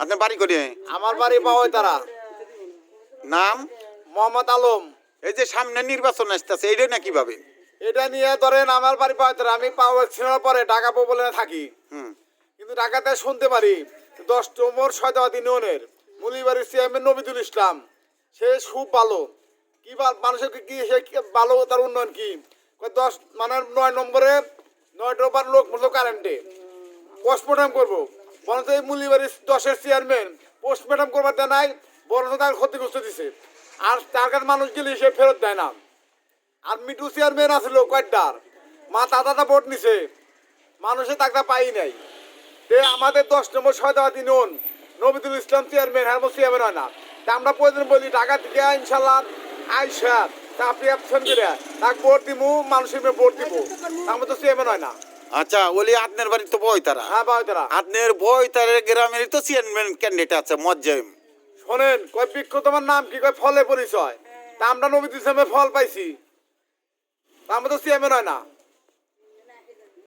আপনার বাড়ি করে আমার বাড়ি পাওয়াই তারা। নাম? মোহাম্মদ আলম। এই যে সামনে নির্বাচন আসতেছে এইটা না কীভাবে? এটা নিয়ে ধরেন আমার বাড়ি পাওয়াই তারা আমি পাওয়া ছিনার পরে ঢাকা বলে থাকি। হুম। কিন্তু ঢাকাতে শুনতে পারি দশ নম্বর শয়তাবাদ ইউনিয়নের মুলিবাড়ির চেয়ারম্যান নবিদুল ইসলাম। সে খুব ভালো কি মানুষের কি সে ভালো তার উন্নয়ন কি? দশ মানে নয় নম্বরে নয় নম্বর লোক কারেন্টে পোস্টমর্টম করব। এই মুলিবাড়ির দশের চেয়ারম্যান পোস্টমর্টম করবার দেয় নাই, বরঞ্চ তার ক্ষতিগ্রস্ত দিছে। আর তার কাছে মানুষ গেলে সে ফেরত দেয় না। আর মিটু চেয়ারম্যান আছিল কয়েকটার মা দাদাটা ভোট নিছে। মানুষে তাকে পাই নাই। তে আমাদের দশ নম্বর শয়তাবাদ ইউনিয়ন নবিদুল ইসলাম চেয়ারম্যান হ্যাঁ চেয়ারম্যান হয় না। তা আমরা প্রয়োজন বলি, ঢাকা থেকে ইনশাল্লাহ আইসা তা আপনি অ্যাবসেন্ট করে, তাকে ভোট দিব মানুষের ভোট দিব আমরা তো চেয়ারম্যান হয় না। আচ্ছা ওলি আপনার বাড়ি তো বই তারা। হ্যাঁ বই তারা। আপনার বই তারের গ্রামের তো চেয়ারম্যান ক্যান্ডিডেট আছে মজ্জাইম। শোনেন কয় বৃক্ষ তোমার নাম কি কয় ফলে পরিচয়? তা আমরা নবী ফল পাইছি। তা আমরা তো চেয়ারম্যান হয় না।